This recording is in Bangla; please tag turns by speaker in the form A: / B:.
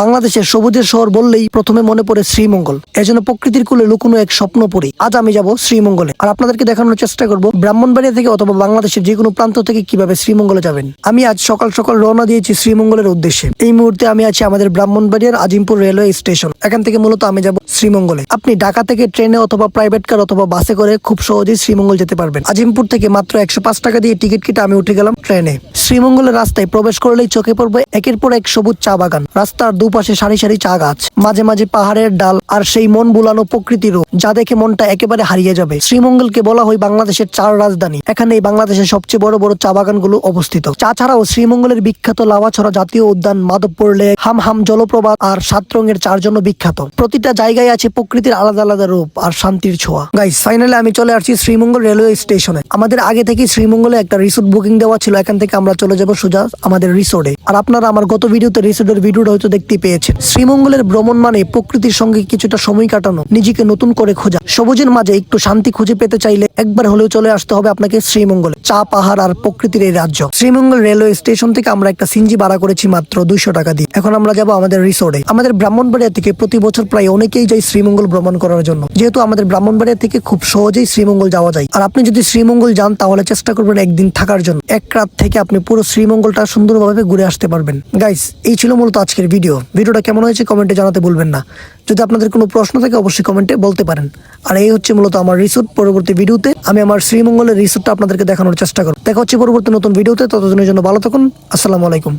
A: বাংলাদেশের সবুজের শহর বললেই প্রথমে মনে পড়ে শ্রীমঙ্গল। এজন্য প্রকৃতির কুলে লুকোনো এক স্বপ্ন পড়ি। আজ আমি যাব শ্রীমঙ্গলে। আর আপনাদেরকে দেখানোর চেষ্টা করব ব্রাহ্মণবাড়িয়া থেকে অথবা বাংলাদেশের যে কোনো প্রান্ত থেকে কীভাবে শ্রীমঙ্গলে যাবেন। আমি আজ সকাল সকাল রওনা দিয়েছি শ্রীমঙ্গলের উদ্দেশ্যে। এই মুহূর্তে আমি আছি আমাদের ব্রাহ্মণবাড়িয়ার আজিমপুর রেলওয়ে স্টেশন। এখান থেকে মূলত আমি যাব শ্রীমঙ্গলে। আপনি ঢাকা থেকে ট্রেনে অথবা প্রাইভেট কার অথবা বাসে করে খুব সহজেই শ্রীমঙ্গল যেতে পারবেন। আজিমপুর থেকে মাত্র একশো পাঁচ টাকা দিয়ে টিকিট কেটে আমি উঠে গেলাম ট্রেনে। শ্রীমঙ্গলের রাস্তায় প্রবেশ করলেই চোখে পড়বে একের পর এক সবুজ চা বাগান। রাস্তার দুপাশে সারি সারি চা গাছ, মাঝে মাঝে পাহাড়ের ডাল আর সেই মন বুলানো প্রকৃতিরও যা দেখে মনটা একেবারে হারিয়ে যাবে। শ্রীমঙ্গলকে বলা হয় বাংলাদেশের চার রাজধানী। এখানে বাংলাদেশের সবচেয়ে বড় বড় চা বাগানগুলো অবস্থিত। চা ছাড়াও শ্রীমঙ্গলের বিখ্যাত লাভাছড়া জাতীয় উদ্যান মাধবপুর লেক হাম হাম জলপ্রপাত আর সাত রঙের চার জন্য বিখ্যাত। প্রতিটা জায়গায় আছে প্রকৃতির আলাদা আলাদা রূপ আর শান্তির ছোঁয়া। গাইস ফাইনালি আমি চলে আসছি শ্রীমঙ্গল রেলওয়ে স্টেশনে। আমাদের আগে থেকে শ্রীমঙ্গলে একটা রিসোর্ট বুকিং দেওয়া ছিল। এখান থেকে আমরা চলে যাব সোজা আমাদের রিসোর্টে আর আপনারা আমার গত ভিডিওতে রিসোর্টের ভিডিওটা হয়তো দেখতে পেয়েছেন শ্রীমঙ্গলের ভ্রমণ মানে প্রকৃতির সঙ্গে কিছুটা সময় কাটানো, নিজেকে নতুন করে খোঁজা। সবুজের মাঝে একটু শান্তি খুঁজে পেতে চাইলে একবার হলেও চলে আসতে হবে আপনাকে শ্রীমঙ্গলে। চা, পাহাড় আর প্রকৃতির এই রাজ্য। শ্রীমঙ্গল রেলওয়ে স্টেশন থেকে আমরা একটা সিনজি ভাড়া করেছি মাত্র দুইশো টাকা দিয়ে। এখন আমরা যাব আমাদের রিসোর্টে। আমাদের ব্রাহ্মণবাড়িয়া থেকে প্রতি বছর প্রায় অনেকেই যায় শ্রীমঙ্গল ভ্রমণ করার জন্য। যেহেতু আমাদের ব্রাহ্মণবাড়িয়া থেকে খুব সহজেই শ্রীমঙ্গল যাওয়া যায়। আর আপনি যদি শ্রীমঙ্গল যান, তাহলে চেষ্টা করবেন একদিন থাকার জন্য। এক রাত থেকে আপনি পুরো শ্রীমঙ্গলটা সুন্দরভাবে ঘুরে আসতে পারবেন। গাইস এই ছিল মূলত আজকের ভিডিও ভিডিওটা কেমন হয়েছে কমেন্টে জানাতে ভুলবেন না। যদি আপনাদের কোনো প্রশ্ন থাকে, অবশ্যই কমেন্টে বলতে পারেন। আর এই হচ্ছে মূলত আমার রিসোর্ট পরবর্তী ভিডিওতে। আমি আমার শ্রীমঙ্গলের রিসোর্টটা আপনাদেরকে দেখানোর চেষ্টা করব। দেখা হচ্ছে পরবর্তী নতুন ভিডিওতে। ততদিনের জন্য ভালো থাকুন। আসসালামু আলাইকুম।